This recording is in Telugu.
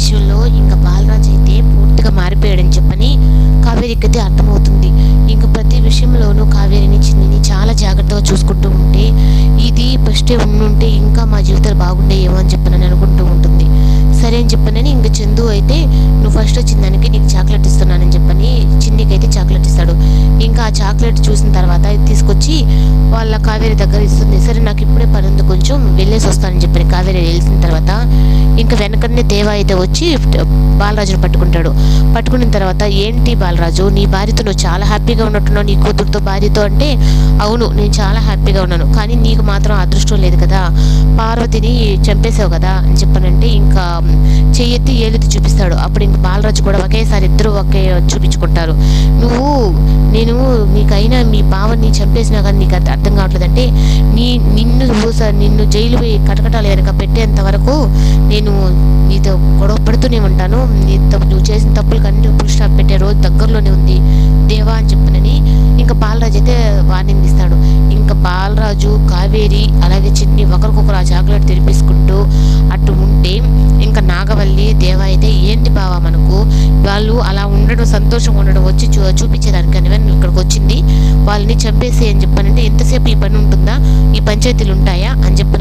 విషయంలో ఇంకా బాలరాజ్ అయితే పూర్తిగా మారిపోయాడని చెప్పని కావేరికి అయితే అర్థమవుతుంది. ఇంకా ప్రతి విషయంలోనూ కావేరిని చిన్నిని చాలా జాగ్రత్తగా చూసుకుంటూ ఉంటే ఇది ఫస్టే ఉండుంటే ఇంకా మా జీవితాలు బాగుండేయేమో అని చెప్పనని అనుకుంటూ ఉంటుంది. సరే అని చెప్పనని ఇంకా చందు అయితే నువ్వు ఫస్ట్ వచ్చిన దానికి నీకు చాక్లెట్ ఇస్తున్నాను చెప్పని చిన్నికి అయితే చాక్లెట్ ఇస్తాడు ఇంకా ఆ చాక్లెట్ చూసిన తర్వాత ఇది తీసుకొచ్చి వాళ్ళ కావేరి దగ్గర ఇస్తుంది. సరే నాకు ఇప్పుడే పని ఉంది కొంచెం వెళ్ళేసి వస్తానని చెప్పి కావేరి వెళ్ళిన తర్వాత ఇంకా వెనకనే దేవా అయితే వచ్చి బాలరాజును పట్టుకుంటాడు. పట్టుకున్న తర్వాత ఏంటి బాలరాజు నీ భార్యతో నువ్వు చాలా హ్యాపీగా ఉన్నట్టున్నావు. నీ కూతురుతో భార్యతో అంటే అవును నేను చాలా హ్యాపీగా ఉన్నాను. కానీ నీకు మాత్రం అదృష్టం లేదు కదా. పార్వతిని చంపేశావు కదా అని చెప్పనంటే ఇంకా చెయ్యెత్తి ఏలెత్తి చూపిస్తాడు. అప్పుడు ఇంకా బాలరాజు కూడా ఒకేసారి ఇద్దరు ఒకే చూపించుకుంటారు. నువ్వు నేను నీకైనా మీ బావని చంపేసినా కానీ నీకు అది అర్థం కావట్లేదంటే నీ నిన్ను నిన్ను జైలు పోయి కటకటాలు వెనక పెట్టేంత వరకు నేను నీతో గొడవ పడుతూనే ఉంటాను. నీతో నువ్వు చేసిన తప్పులు కన్నీ ఫుల్ స్టాప్ పెట్టే రోజు దగ్గరలోనే ఉంది. దేవా అని చెప్పనని ఇంకా బాలరాజు అయితే వార్నింగ్ ఇస్తాడు. ఇంకా బాలరాజు కావేరి అలాగే చిన్ని ఒకరికొకరు ఆ చాక్లెట్ అలా ఉండడం సంతోషంగా ఉండడం వచ్చి చూ చూపించేదానికి అని ఇక్కడికి వచ్చింది. వాళ్ళని చంపేసి అని చెప్పానంటే ఎంతసేపు ఈ పని ఉంటుందా? ఈ పంచాయతీలు ఉంటాయా? అని చెప్పి